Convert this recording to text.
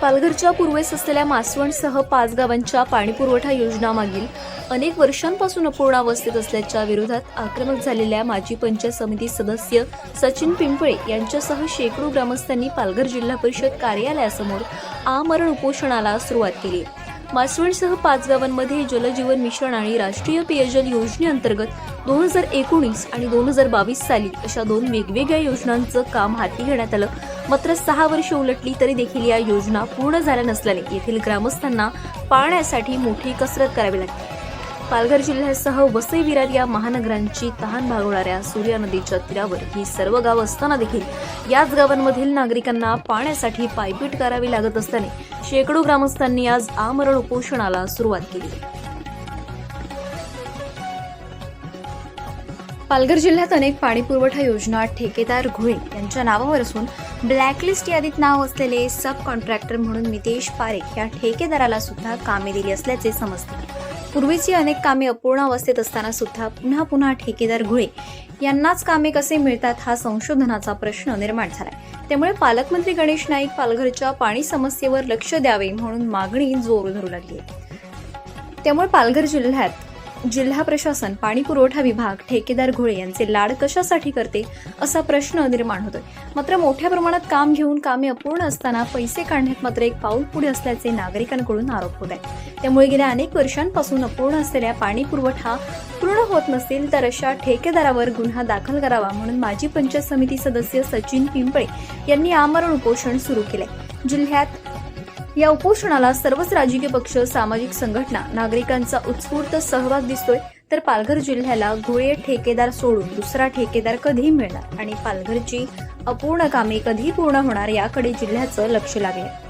पालघरच्या पूर्वेस असलेल्या मासवणसह पाच गावांच्या पाणीपुरवठा योजनामागील अनेक वर्षांपासून अपूर्णावस्थेत असल्याच्या विरोधात आक्रमक झालेल्या माजी पंचायत समिती सदस्य सचिन पिंपळे यांच्यासह शेकडो ग्रामस्थांनी पालघर जिल्हा परिषद कार्यालयासमोर आमरण उपोषणाला सुरुवात केली. मासवणसह पाच गावांमध्ये जलजीवन मिशन आणि राष्ट्रीय पेयजल योजनेअंतर्गत दोन हजार एकोणीस आणि दोन हजार बावीस साली अशा दोन वेगवेगळ्या योजनांचं काम हाती घेण्यात आलं. मात्र सहा वर्ष उलटली तरी देखील या योजना पूर्ण झाल्या नसल्याने येथील ग्रामस्थांना पाण्यासाठी मोठी कसरत करावी लागते पालघर जिल्ह्यासह वसई विरार या महानगरांची तहान भागवणाऱ्या सूर्या नदीच्या तीरावर ही सर्व गावं असताना देखील याच गावांमधील नागरिकांना पाण्यासाठी पायपीट करावी लागत असल्याने शेकडो ग्रामस्थांनी आज आमरण उपोषणाला सुरुवात केली. पालघर जिल्ह्यात अनेक पाणीपुरवठा योजना ठेकेदार घोळे यांच्या नावावर असून ब्लॅकलिस्ट यादीत नाव असलेले सब कॉन्ट्रॅक्टर म्हणून मितेश पारेख या ठेकेदाराला सुद्धा कामे दिली असल्याचे समजते. पूर्वीची अनेक कामे अपूर्ण अवस्थेत असताना सुद्धा पुन्हा पुन्हा ठेकेदार घोळे. यांनाच कामे कसे मिळतात हा संशोधनाचा प्रश्न निर्माण झालाय. त्यामुळे पालकमंत्री गणेश नाईक पालघरच्या पाणी समस्येवर लक्ष द्यावे म्हणून मागणी जोर धरू लागली त्यामुळे पालघर जिल्ह्यात जिल्हा प्रशासन पाणी पुरवठा विभाग ठेकेदार घोळे यांचे लाड कशासाठी करते असा प्रश्न निर्माण होतोय. मात्र मोठ्या प्रमाणात काम घेऊन कामे अपूर्ण असताना पैसे काढण्यात मात्र एक पाऊल पुढे असल्याचे नागरिकांकडून आरोप होत आहे त्यामुळे गेल्या अनेक वर्षांपासून अपूर्ण असलेल्या पाणी पुरवठा पूर्ण होत नसेल तर अशा ठेकेदारावर गुन्हा दाखल करावा म्हणून माजी पंचायत समिती सदस्य सचिन पिंपळे यांनी आमरण उपोषण सुरू केले जिल्ह्यात या उपोषणाला सर्वच राजकीय पक्ष सामाजिक संघटना नागरिकांचा उत्स्फूर्त सहभाग दिसतोय तर पालघर जिल्ह्याला घोळे ठेकेदार सोडून दुसरा ठेकेदार कधी मिळणार आणि पालघरची अपूर्ण कामे कधी पूर्ण होणार याकडे जिल्ह्याचं लक्ष लागले